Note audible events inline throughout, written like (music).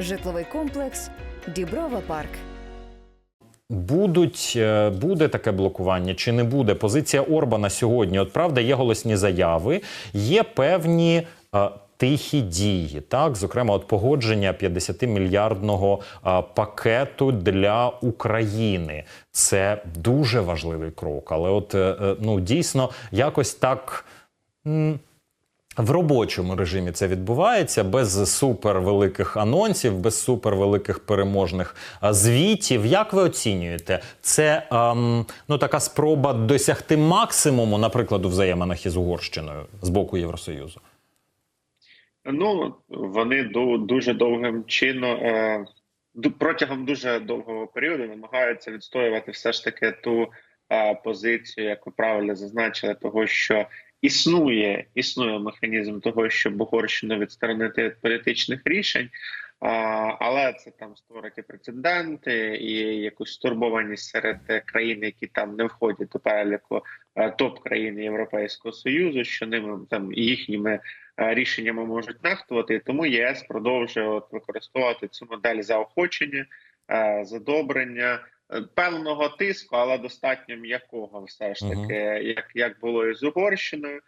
Житловий комплекс Діброва Парк. Будуть е, буде таке блокування чи не буде? Позиція Орбана сьогодні. От правда, є голосні заяви, є певні. е, Тихі дії, так зокрема, от погодження 50-мільярдного е, пакету для України. Це дуже важливий крок. Але, от е, ну дійсно, якось так в робочому режимі це відбувається без супервеликих анонсів, без супервеликих переможних звітів. Як ви оцінюєте? Це ем, ну така спроба досягти максимуму, наприклад, у взаєминах із Угорщиною з боку Євросоюзу? Ну вони ду- дуже довгим чином е, протягом дуже довгого періоду намагаються відстоювати все ж таки ту е, позицію, як ви правильно зазначили, того що існує існує механізм того, щоб Угорщину відсторонити від політичних рішень. Але це там створити прецеденти і якусь стурбованість серед країн, які там не входять до переліку е, топ країн Європейського союзу, що ними там їхніми е, рішеннями можуть нехтувати. Тому ЄС продовжує от використовувати цю модель заохочення, е, задобрення. Е, Певного тиску, але достатньо м'якого, все ж таки, як, як було і з Угорщиною,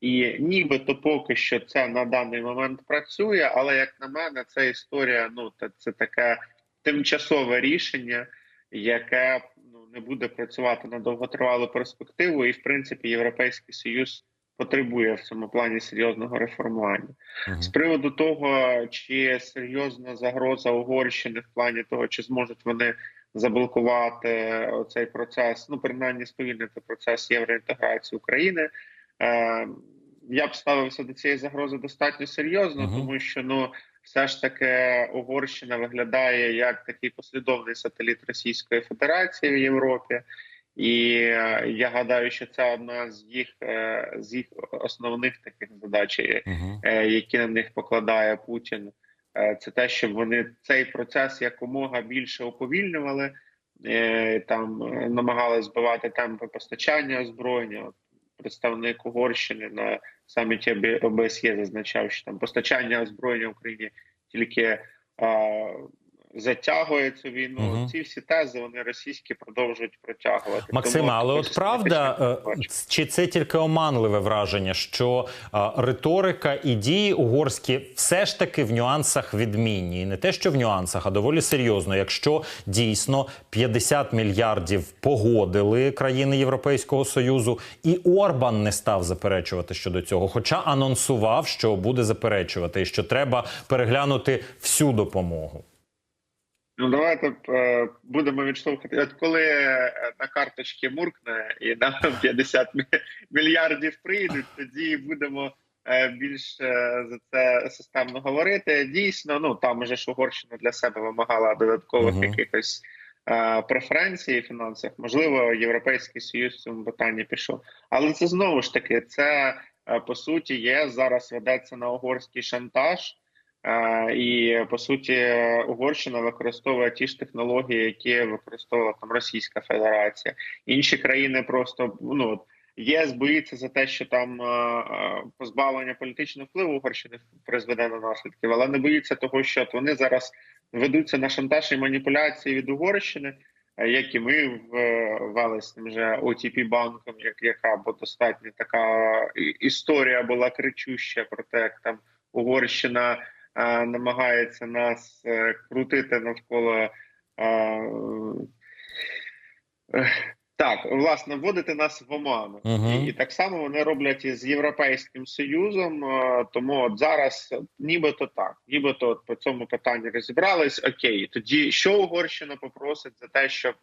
і нібито поки що це на даний момент працює, але як на мене, це історія. Ну це таке тимчасове рішення, яке ну не буде працювати на довготривалу перспективу, і в принципі Європейський Союз потребує в цьому плані серйозного реформування. Мгм. З приводу того, чи серйозна загроза Угорщини в плані того, чи зможуть вони заблокувати цей процес, ну принаймні сповільнити процес євроінтеграції України. Е, я б ставився до цієї загрози достатньо серйозно, Мгм. тому що ну все ж таки Угорщина виглядає як такий послідовний сателіт Російської Федерації в Європі. І е, я гадаю, що це одна з їх е, з їх основних таких задач, е, Мгм. е, які на них покладає Путін. Е, Це те, щоб вони цей процес якомога більше уповільнювали, е, там намагалися збивати темпи постачання озброєння. Представник Угорщини на саміті ОБ- ОБСЄ зазначав, що там постачання озброєння Україні тільки затягує цю війну. Мгм. Ці всі тези вони російські продовжують протягувати. Максиме, Тому але от правда, е, чи це тільки оманливе враження, що е, риторика і дії угорські все ж таки в нюансах відмінні, і не те, що в нюансах, а доволі серйозно. Якщо дійсно 50 мільярдів погодили країни Європейського союзу, і Орбан не став заперечувати щодо цього, хоча анонсував, що буде заперечувати, і що треба переглянути всю допомогу. Ну давайте е, будемо відштовхувати. От коли е, на карточки муркне і нам 50 мільярдів прийдуть, тоді будемо е, більш е, за це системно говорити. Дійсно, ну там уже ж Угорщина для себе вимагала додаткових Мгм. якихось е, преференцій фінансових. Можливо, Європейський Союз в цьому питанні пішов. Але це знову ж таки, це е, по суті ЄС зараз ведеться на угорський шантаж. Е, І по суті, Угорщина використовує ті ж технології, які використовувала там Російська Федерація. Інші країни просто ну ЄС боїться за те, що там е, е, позбавлення політичного впливу Угорщини призведе на наслідків, але не боїться того, що от вони зараз ведуться на шантаж і маніпуляції від Угорщини. е, Як і ми ввели з тим же OTP банком, як яка бо достатньо така історія була кричуща про те, як там Угорщина е, намагається нас е, крутити навколо. е, е, Так, власне, вводити нас в оману, Мгм. і, і так само вони роблять і з європейським союзом. Тому от зараз, нібито так, нібито от по цьому питанню розібрались. Окей, тоді що Угорщина попросить за те, щоб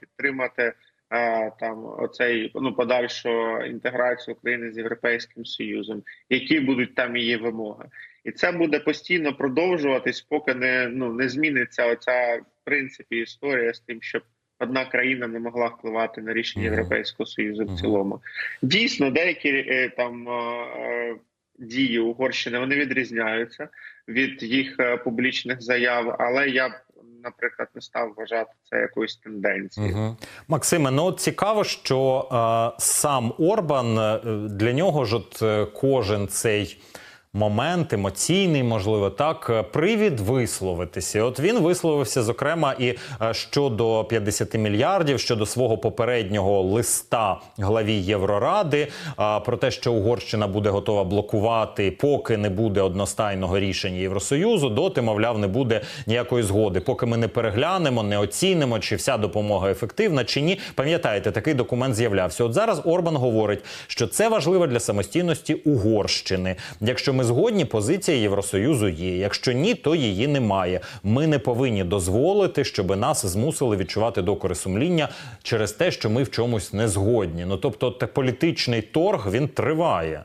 підтримати е, там оцей ну подальшу інтеграцію України з європейським союзом, які будуть там її вимоги, і це буде постійно продовжуватись, поки не ну не зміниться оця в принципі історія з тим, щоб одна країна не могла впливати на рішення Європейського союзу в цілому. Дійсно, деякі е, там е, дії Угорщини вони відрізняються від їх е, публічних заяв, але я б, наприклад, не став вважати це якоюсь тенденцією. Угу. Максиме, ну от цікаво, що е, сам Орбан для нього ж от кожен цей момент емоційний, можливо, так е, привід висловитися. От він висловився зокрема і е, щодо 50 мільярдів, щодо свого попереднього листа главі Євроради а, про те, що Угорщина буде готова блокувати, поки не буде одностайного рішення Євросоюзу, доти, мовляв, не буде ніякої згоди. Поки ми не переглянемо, не оцінимо, чи вся допомога ефективна, чи ні. Пам'ятаєте, такий документ з'являвся. От зараз Орбан говорить, що це важливо для самостійності Угорщини. Якщо ми згодні, позиція Євросоюзу є. Якщо ні, то її немає. Ми не повинні дозволити, щоб нас змусили відчувати докори сумління через те, що ми в чомусь не згодні. Ну тобто, те політичний торг він триває.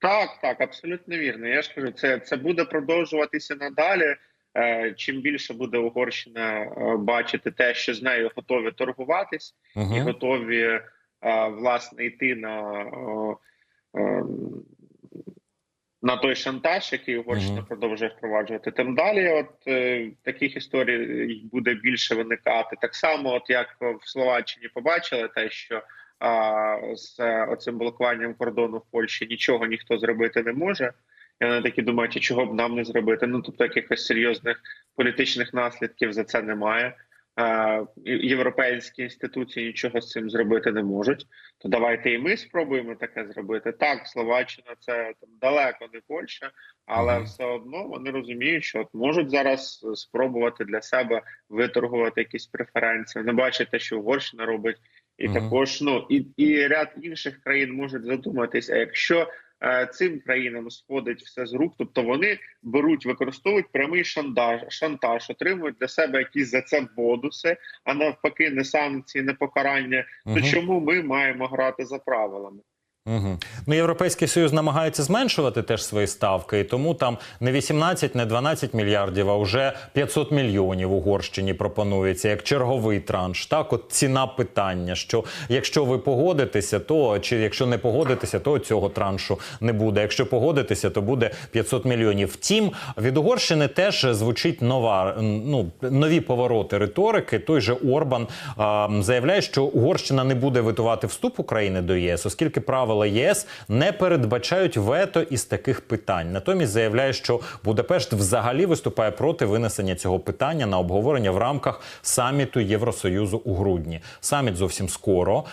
Так, так, абсолютно вірно. Я ж кажу, це, це буде продовжуватися надалі. Е, Чим більше буде Угорщина е, бачити те, що з нею готові торгуватись, і Угу. готові е, власне йти на, е, на той шантаж, який Угорщина Мгм. продовжує впроваджувати. Тим далі, от е, таких історій буде більше виникати. Так само, от як в Словаччині побачили, те, що а, з е, оцим блокуванням кордону в Польщі нічого ніхто зробити не може. І вони такі думають, чого б нам не зробити? Ну тобто якихось серйозних політичних наслідків за це немає. Європейські інституції нічого з цим зробити не можуть. То давайте і ми спробуємо таке зробити. Так, Словаччина це там далеко не Польща, але Мгм. все одно вони розуміють, що от можуть зараз спробувати для себе виторгувати якісь преференції. Вони бачать те, що Угорщина робить, і Мгм. також ну і, і ряд інших країн можуть задуматися, якщо е, цим країнам сходить все з рук, тобто вони беруть, використовують прямий шантаж, шантаж, отримують для себе якісь за це бонуси, а навпаки, не санкції, не покарання. То чому ми маємо грати за правилами? Угу. Ну, Європейський Союз намагається зменшувати теж свої ставки, і тому там не 18, не 12 мільярдів, а вже 500 мільйонів Угорщині пропонується як черговий транш. Так, от ціна питання, що якщо ви погодитеся, то чи якщо не погодитеся, то цього траншу не буде. Якщо погодитеся, то буде 500 мільйонів. Втім, від Угорщини теж звучить нова ну нові повороти риторики. Той же Орбан а, заявляє, що Угорщина не буде витувати вступ України до ЄС, оскільки правила ЄС не передбачають вето із таких питань. Натомість заявляє, що Будапешт взагалі виступає проти винесення цього питання на обговорення в рамках саміту Євросоюзу у грудні. Саміт зовсім скоро.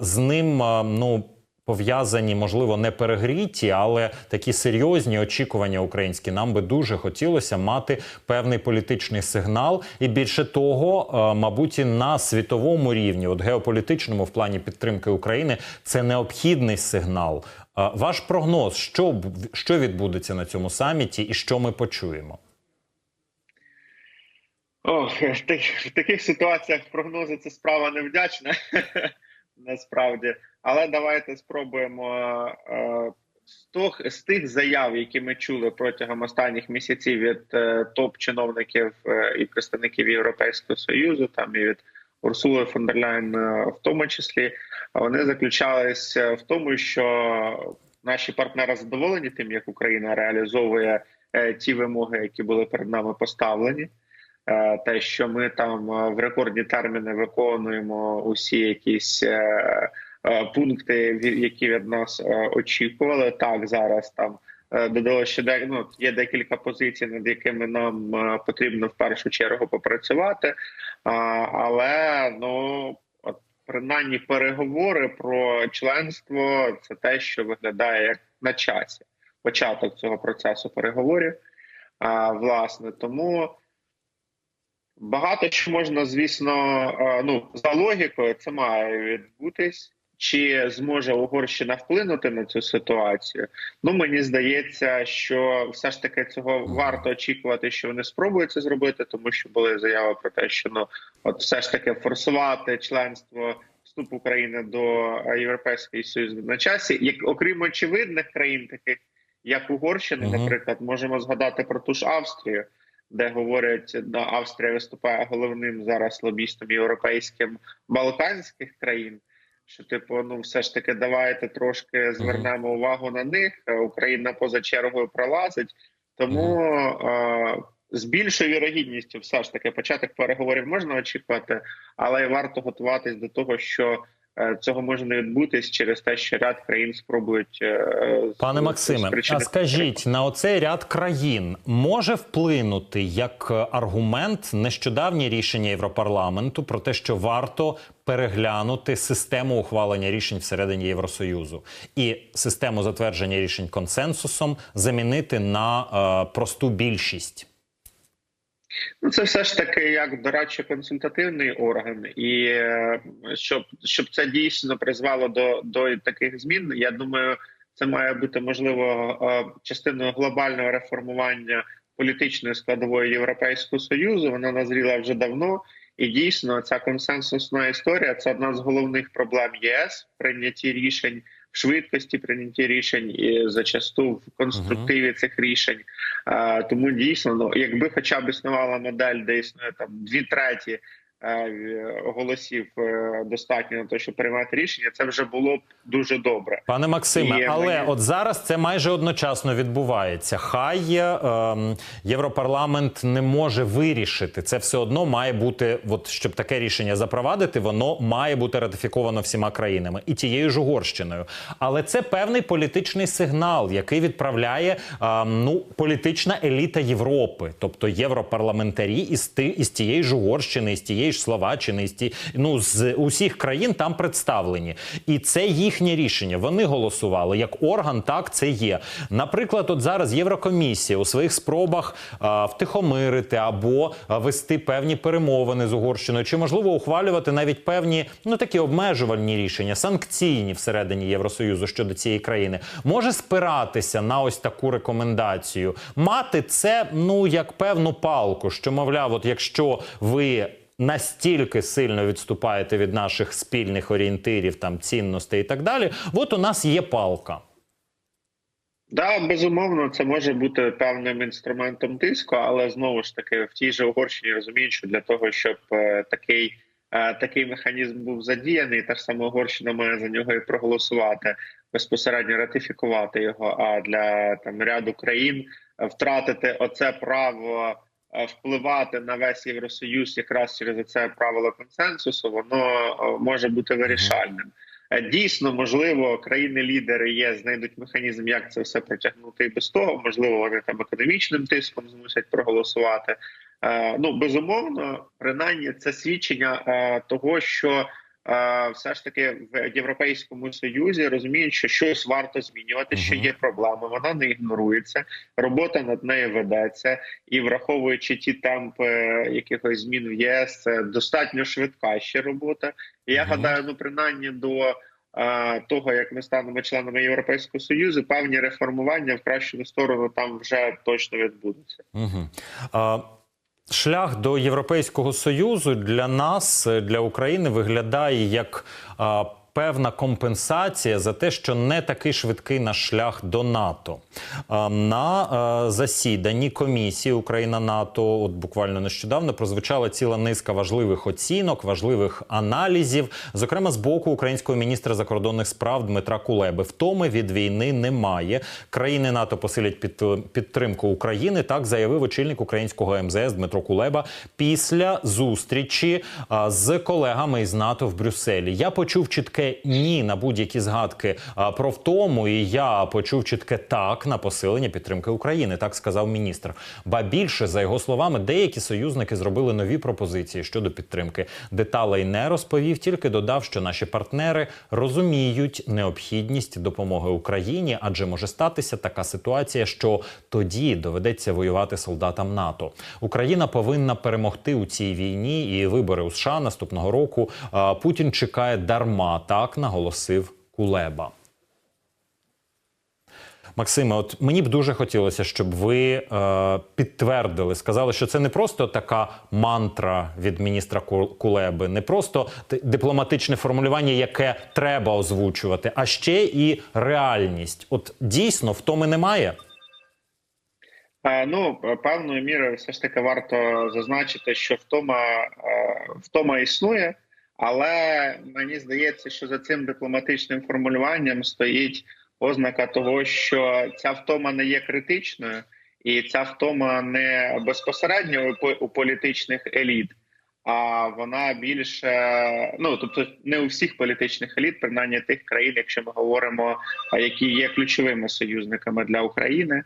З ним ну. Пов'язані, можливо, не перегріті, але такі серйозні очікування українські. Нам би дуже хотілося мати певний політичний сигнал, і більше того, е, мабуть, і на світовому рівні, от геополітичному в плані підтримки України, це необхідний сигнал. Е, Ваш прогноз, що що відбудеться на цьому саміті, і що ми почуємо? Тих, в таких ситуаціях прогнози це справа невдячна (laughs) насправді. Але давайте спробуємо е, з, тих заяв, які ми чули протягом останніх місяців від е, топ-чиновників е, і представників Європейського союзу, там і від Урсули фон дер Ляйн в тому числі, вони заключалися в тому, що наші партнери задоволені тим, як Україна реалізовує ті вимоги, які були перед нами поставлені. Е, те, що ми там е, в рекордні терміни виконуємо усі якісь е, пункти, які від нас очікували. Так, зараз там додалося ще ну, є декілька позицій, над якими нам потрібно в першу чергу попрацювати. Але ну от принаймні переговори про членство це те, що виглядає як на часі. Початок цього процесу переговорів. А, власне, тому. Багато що можна, звісно, е, ну за логікою, це має відбутись. Чи зможе Угорщина вплинути на цю ситуацію? Ну мені здається, що все ж таки цього варто очікувати, що вони спробують це зробити, тому що були заяви про те, що ну от все ж таки форсувати членство вступ України до Європейського Союзу на часі, як окрім очевидних країн, таких як Угорщина, наприклад, можемо згадати про ту ж Австрію де говорять, да, Австрія виступає головним зараз лобістом європейським балканських країн. Що, типу, ну все ж таки, давайте трошки звернемо увагу на них. Україна поза чергою пролазить, тому е, з більшою вірогідністю, все ж таки, початок переговорів можна очікувати, але й варто готуватись до того, що цього може не відбутись через те, що ряд країн спробують е, Пане Максиме, а скажіть на оцей ряд країн може вплинути як е, аргумент нещодавнє рішення Європарламенту про те, що варто переглянути систему ухвалення рішень всередині Євросоюзу і систему затвердження рішень консенсусом замінити на е, просту більшість. Ну, це все ж таки як дорадчо консультативний орган, і е, щоб щоб це дійсно призвело до, до таких змін, я думаю, це має бути можливо е, частиною глобального реформування політичної складової Європейського союзу. Вона назріла вже давно, і дійсно ця консенсусна історія це одна з головних проблем ЄС в прийнятті рішень. Швидкості прийняття рішень і зачасту в конструктиві цих рішень, а, тому дійсно, ну якби хоча б існувала модель, де існує там дві треті голосів е, достатньо на те, щоб приймати рішення, це вже було б дуже добре. Пане Максиме, І але мені- от зараз це майже одночасно відбувається. Хай ем, Європарламент не може вирішити. Це все одно має бути, от щоб таке рішення запровадити, воно має бути ратифіковано всіма країнами і тією ж Угорщиною. Але це певний політичний сигнал, який відправляє ем, ну політична еліта Європи, тобто європарламентарі із ти із тієї ж Угорщини, із тієї ж Словаччини, із ті, ну з усіх країн там представлені, і це їхнє рішення. Вони голосували як орган. Так це є. Наприклад, от зараз Єврокомісія у своїх спробах а, втихомирити або вести певні перемовини з Угорщиною, чи можливо ухвалювати навіть певні ну такі обмежувальні рішення, санкційні всередині Євросоюзу щодо цієї країни, може спиратися на ось таку рекомендацію, мати це ну як певну палку, що мовляв, от якщо ви настільки сильно відступаєте від наших спільних орієнтирів, там цінностей і так далі. От у нас є палка. Да, безумовно, це може бути певним інструментом тиску, але знову ж таки в тій же Угорщині розуміють, що для того, щоб е, такий е, такий механізм був задіяний, та ж сама Угорщина має за нього і проголосувати безпосередньо ратифікувати його. А для там ряду країн е, втратити оце право впливати на весь євросоюз, якраз через це правило консенсусу, воно е, може бути вирішальним. Е, Дійсно, можливо, країни-лідери є, знайдуть механізм, як це все протягнути і без того. Можливо, вони там економічним тиском змусять проголосувати. Е, ну безумовно, принаймні, це свідчення е, того, що е, все ж таки в Європейському Союзі розуміють, що щось варто змінювати, що є проблема, вона не ігнорується. Робота над нею ведеться, і враховуючи ті темпи якихось змін в ЄС, це достатньо швидка ще робота. І я гадаю, ну принаймні до того, як ми станемо членами Європейського союзу, певні реформування в кращу сторону там вже точно відбудуться. Угу. А, шлях до Європейського Союзу для нас, е, для України, виглядає як певна компенсація за те, що не такий швидкий наш шлях до НАТО. На е, засіданні комісії Україна НАТО, от буквально нещодавно прозвучала ціла низка важливих оцінок, важливих аналізів, зокрема з боку українського міністра закордонних справ Дмитра Кулеби. Втоми від війни немає. Країни НАТО посилять під, підтримку України. Так заявив очільник українського МЗС Дмитро Кулеба після зустрічі з колегами із НАТО в Брюсселі. Я почув чітке ні на будь-які згадки про втому, і я почув чітке так на посилення підтримки України. Так сказав міністр. Ба більше за його словами, деякі союзники зробили нові пропозиції щодо підтримки. Деталей не розповів, тільки додав, що наші партнери розуміють необхідність допомоги Україні, адже може статися така ситуація, що тоді доведеться воювати солдатам НАТО. Україна повинна перемогти у цій війні, і вибори у США наступного року Путін чекає дарма. Так наголосив Кулеба. Максиме, от мені б дуже хотілося, щоб ви е, підтвердили, сказали, що це не просто така мантра від міністра Кулеби, не просто дипломатичне формулювання, яке треба озвучувати, а ще і реальність. От дійсно втоми немає. Е, Ну, певною мірою, все ж таки варто зазначити, що втома, е, втома існує, але мені здається, що за цим дипломатичним формулюванням стоїть ознака того, що ця втома не є критичною, і ця втома не безпосередньо у по- у політичних еліт, а вона більше ну тобто не у всіх політичних еліт, принаймні тих країн, якщо ми говоримо, які є ключовими союзниками для України.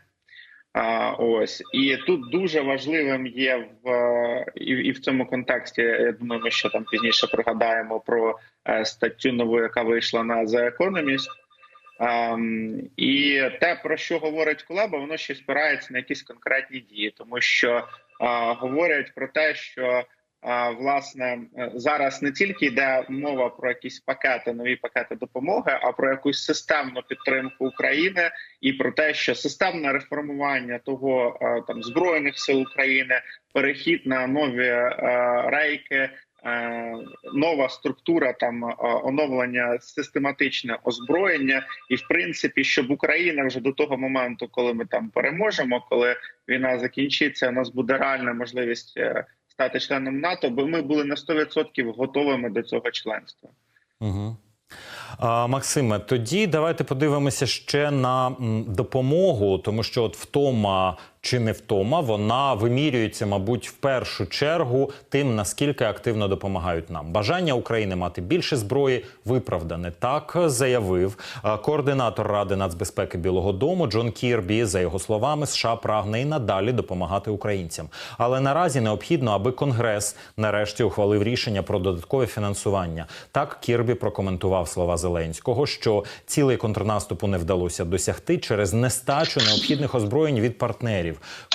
А, ось і тут дуже важливим є в і, і в цьому контексті. Я думаю, ми ще там пізніше пригадаємо про е, статтю нову, яка вийшла на The Economist. Ем, і те, про що говорить Кулеба, воно ще спирається на якісь конкретні дії, тому що е, говорять про те, що е, власне е, зараз не тільки йде мова про якісь пакети, нові пакети допомоги, а про якусь системну підтримку України і про те, що системне реформування того е, там збройних сил України, перехід на нові е, рейки. Нова структура там оновлення систематичне озброєння, і в принципі, щоб Україна вже до того моменту, коли ми там переможемо, коли війна закінчиться, у нас буде реальна можливість стати членом НАТО, бо ми були на 100% готовими до цього членства. Угу. Максиме, тоді давайте подивимося ще на допомогу, тому що от втома чи не втома, вона вимірюється, мабуть, в першу чергу тим, наскільки активно допомагають нам. Бажання України мати більше зброї виправдане. Так заявив координатор Ради нацбезпеки Білого Дому Джон Кірбі. За його словами, США прагне і надалі допомагати українцям. Але наразі необхідно, аби Конгрес нарешті ухвалив рішення про додаткове фінансування. Так Кірбі прокоментував слова Зеленського, що цілий контрнаступу не вдалося досягти через нестачу необхідних озброєнь від партнерів.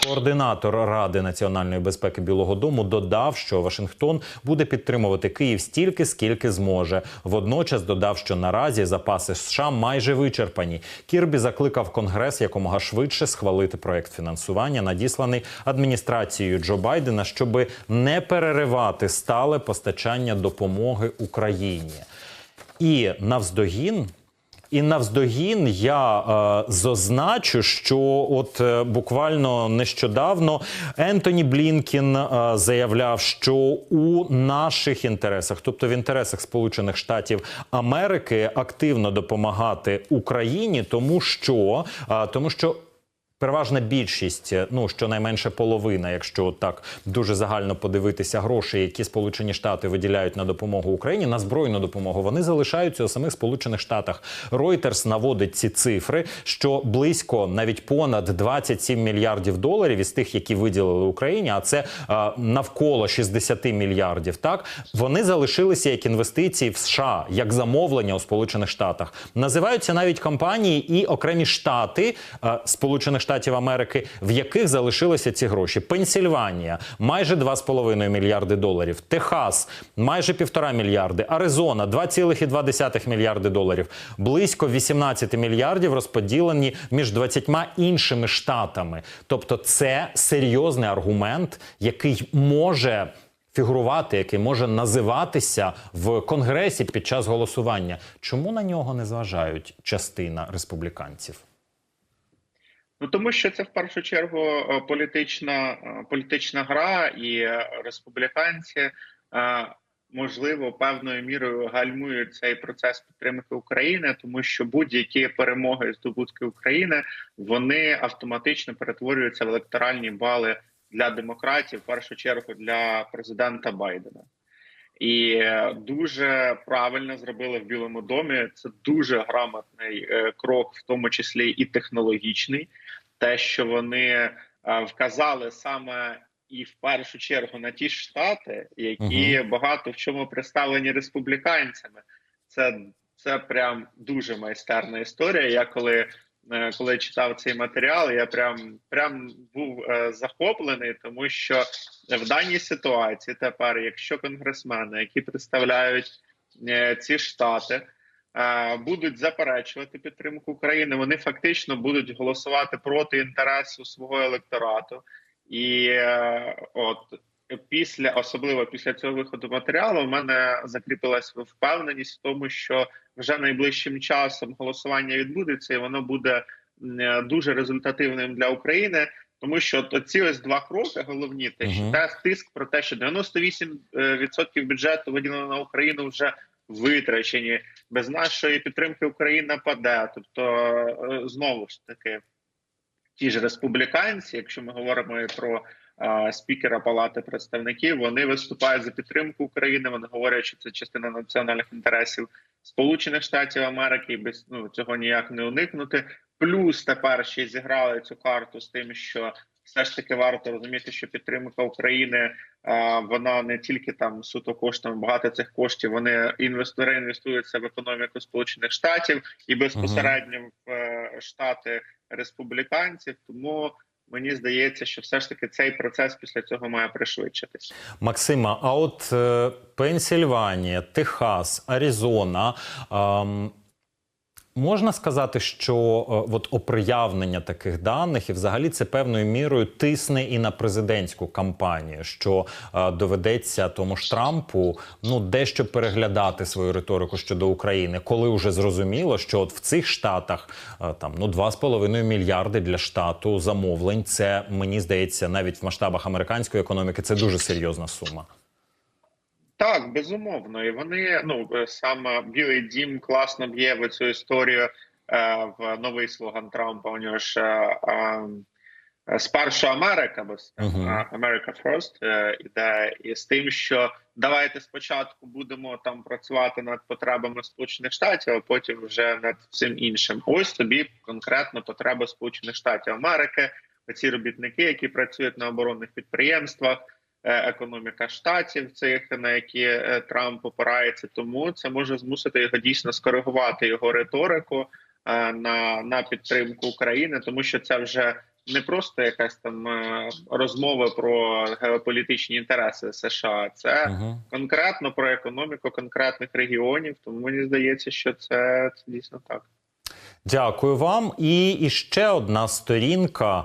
Координатор Ради національної безпеки Білого Дому додав, що Вашингтон буде підтримувати Київ стільки, скільки зможе. Водночас додав, що наразі запаси США майже вичерпані. Кірбі закликав Конгрес якомога швидше схвалити проект фінансування, надісланий адміністрацією Джо Байдена, щоби не переривати стале постачання допомоги Україні. І навздогін. І навздогін я е, зазначу, що от е, буквально нещодавно Ентоні Блінкін е, заявляв, що у наших інтересах, тобто в інтересах Сполучених Штатів Америки, активно допомагати Україні, тому що е, тому що. Переважна більшість, ну щонайменше половина, якщо так дуже загально подивитися гроші, які Сполучені Штати виділяють на допомогу Україні, на збройну допомогу, вони залишаються у самих Сполучених Штатах. Reuters наводить ці цифри, що близько навіть понад 27 мільярдів доларів із тих, які виділили Україні, а це а, навколо 60 мільярдів. Так вони залишилися як інвестиції в США, як замовлення у Сполучених Штатах. Називаються навіть компанії і окремі штати а, Сполучених Штатів Америки, в яких залишилися ці гроші. Пенсільванія майже 2,5 мільярди доларів. Техас майже півтора мільярди. Аризона 2,2 мільярди доларів. Близько 18 мільярдів розподілені між 20 іншими штатами. Тобто, це серйозний аргумент, який може. Фігурувати, який може називатися в конгресі під час голосування, чому на нього не зважають частина республіканців? Ну тому що це в першу чергу е, політична е, політична гра, і е, республіканці можливо певною мірою гальмують цей процес підтримки України, тому що будь-які перемоги здобутки України вони автоматично перетворюються в електоральні бали для демократів, в першу чергу для президента Байдена. І дуже правильно зробили в Білому домі. Це дуже грамотний крок, в тому числі і технологічний те, що вони е, вказали саме і в першу чергу на ті штати, які угу. багато в чому представлені республіканцями, це це прям дуже майстерна історія. Я коли е, коли читав цей матеріал, я прям прям був е, захоплений, тому що в даній ситуації тепер, якщо конгресмени, які представляють е, ці штати, будуть заперечувати підтримку України. Вони фактично будуть голосувати проти інтересу свого електорату, і е, от після особливо після цього виходу матеріалу, в мене закріпилась впевненість в тому, що вже найближчим часом голосування відбудеться, і воно буде е, дуже результативним для України. Тому що ці ось два кроки головні те, що uh тиск про те, що 98% бюджету виділено на Україну вже витрачені. Без нашої підтримки Україна паде. Тобто, е, знову ж таки, ті ж республіканці, якщо ми говоримо і про е, спікера Палати представників, вони виступають за підтримку України. Вони говорять, що це частина національних інтересів Сполучених Штатів Америки, і без ну цього ніяк не уникнути. Плюс тепер ще зіграли цю карту з тим, що все ж таки варто розуміти, що підтримка України е, вона не тільки там суто коштом багато цих коштів. Вони інвестори інвестуються в економіку Сполучених Штатів і безпосередньо в е, штати республіканців. Тому мені здається, що все ж таки цей процес після цього має пришвидшитись. Максима, а от е, Пенсільванія, Техас, Аризона. ем, Можна сказати, що е, от оприявнення таких даних і взагалі це певною мірою тисне і на президентську кампанію, що е, доведеться тому ж Трампу ну дещо переглядати свою риторику щодо України, коли вже зрозуміло, що от в цих штатах е, там ну 2,5 мільярди для штату замовлень. Це мені здається, навіть в масштабах американської економіки це дуже серйозна сума. Так, безумовно, і вони ну е, саме Білий Дім класно б'є в цю історію е, в новий слоган Трампа. У нього ж е, е, спершу Америка, без Мгм. uh First е, іде і з тим, що давайте спочатку будемо там працювати над потребами Сполучених Штатів, а потім вже над всім іншим. Ось тобі конкретно потреби Сполучених Штатів Америки. Ці робітники, які працюють на оборонних підприємствах економіка штатів, цих на які е, Трамп опирається. Тому це може змусити його дійсно скоригувати його риторику е, на, на підтримку України, тому що це вже не просто якась там е, розмова про геополітичні інтереси США, це Угу. конкретно про економіку конкретних регіонів. Тому мені здається, що це, це дійсно так. Дякую вам. І, і ще одна сторінка.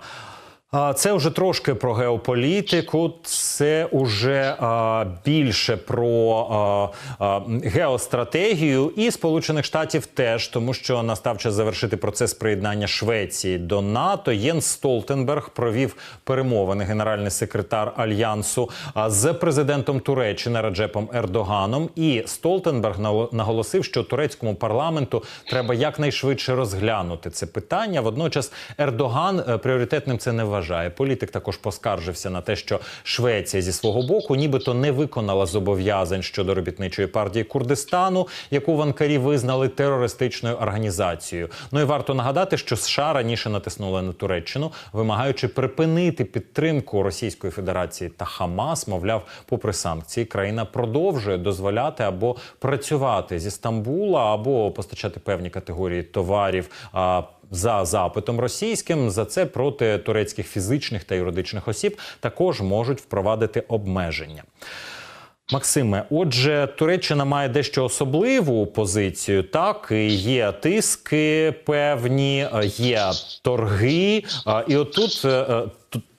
Це вже трошки про геополітику, це вже а, більше про а, а, геостратегію і Сполучених Штатів теж, тому що настав час завершити процес приєднання Швеції до НАТО. Єн Столтенберг провів перемовини генеральний секретар альянсу з президентом Туреччини Раджепом Ердоганом. І Столтенберг наголосив, що турецькому парламенту треба якнайшвидше розглянути це питання. Водночас Ердоган е, пріоритетним це не вважає. Політик також поскаржився на те, що Швеція зі свого боку, нібито не виконала зобов'язань щодо робітничої партії Курдистану, яку в Анкарі визнали терористичною організацією. Ну і варто нагадати, що США раніше натиснули на Туреччину, вимагаючи припинити підтримку Російської Федерації та Хамас. Мовляв, попри санкції, країна продовжує дозволяти або працювати зі Стамбула, або постачати певні категорії товарів. За запитом російським за це проти турецьких фізичних та юридичних осіб також можуть впровадити обмеження. Максиме, отже, Туреччина має дещо особливу позицію. Так є тиски певні, є торги. І отут е, е,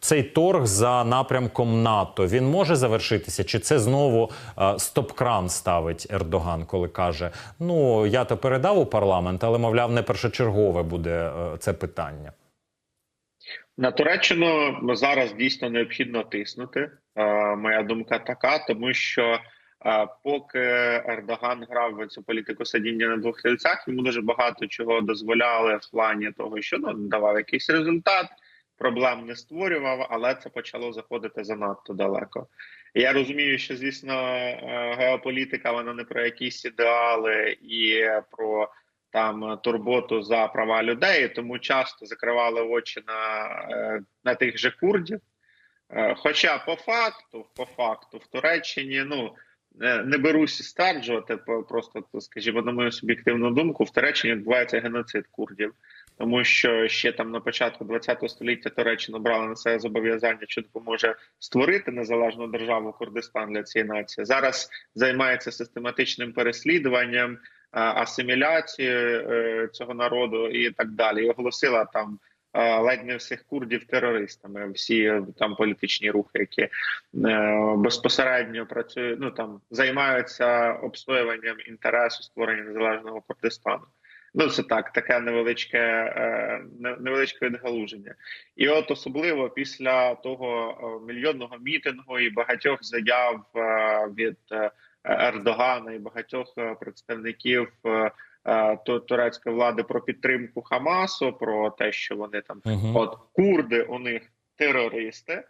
цей торг за напрямком НАТО він може завершитися? Чи це знову е, стоп-кран ставить Ердоган, коли каже: Ну я то передав у парламент, але мовляв, не першочергове буде е, це питання. На Туреччину зараз дійсно необхідно тиснути. Е, моя думка така, тому що поки Ердоган грав в цю політику сидіння на двох стільцях, йому дуже багато чого дозволяли в плані того, що ну давав якийсь результат, проблем не створював, але це почало заходити занадто далеко. Я розумію, що звісно е, геополітика вона не про якісь ідеали і про там турботу за права людей, тому часто закривали очі на, е, на тих же курдів. Е, Хоча по факту, по факту, в Туреччині, ну не берусь стверджувати, просто скажімо, на мою суб'єктивну думку, в Туреччині відбувається геноцид курдів, тому що ще там на початку ХХ століття Туреччина брала на себе зобов'язання, що допоможе створити незалежну державу Курдистан для цієї нації. Зараз займається систематичним переслідуванням, а, асиміляцією е, цього народу і так далі. І оголосила там е, ледь не всіх курдів терористами, всі е, там політичні рухи, які е, безпосередньо працюють, ну там займаються обстоюванням інтересу створення незалежного Курдистану. Ну, це так, таке невеличке, е, невеличке відгалуження. І от особливо після того е, мільйонного мітингу і багатьох заяв е, від Ердогана і багатьох представників турецької влади про підтримку Хамасу, про те, що вони там Мгм. от курди у них терористи.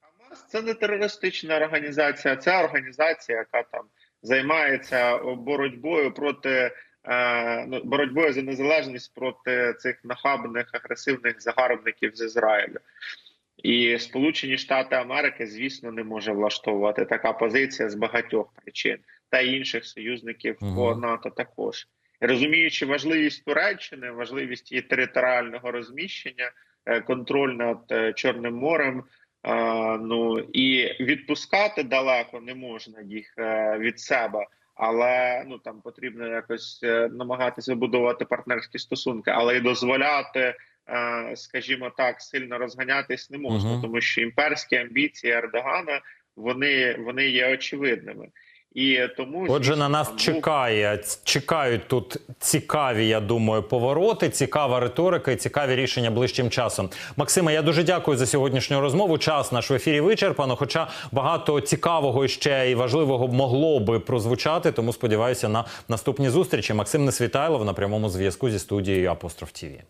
Хамас це не терористична організація, це організація, яка там займається боротьбою проти боротьбою за незалежність проти цих нахабних агресивних загарбників з Ізраїлю. І Сполучені Штати Америки, звісно, не може влаштовувати така позиція з багатьох причин, та інших союзників по НАТО також. Розуміючи важливість Туреччини, важливість її територіального розміщення, е, контроль над е, Чорним морем. е, Ну і відпускати далеко не можна їх е, від себе, але ну там потрібно якось е, намагатися будувати партнерські стосунки, але й дозволяти, е, скажімо так, сильно розганятись не можна, Мгм. тому що імперські амбіції Ердогана вони, вони є очевидними. І тому Отже, на нас ну, чекає, чекають тут цікаві, я думаю, повороти, цікава риторика і цікаві рішення ближчим часом. Максиме, я дуже дякую за сьогоднішню розмову. Час наш в ефірі вичерпано. Хоча багато цікавого ще і важливого могло би прозвучати. Тому сподіваюся на наступні зустрічі. Максим Несвітайлов на прямому зв'язку зі студією Апостроф ТІВІ.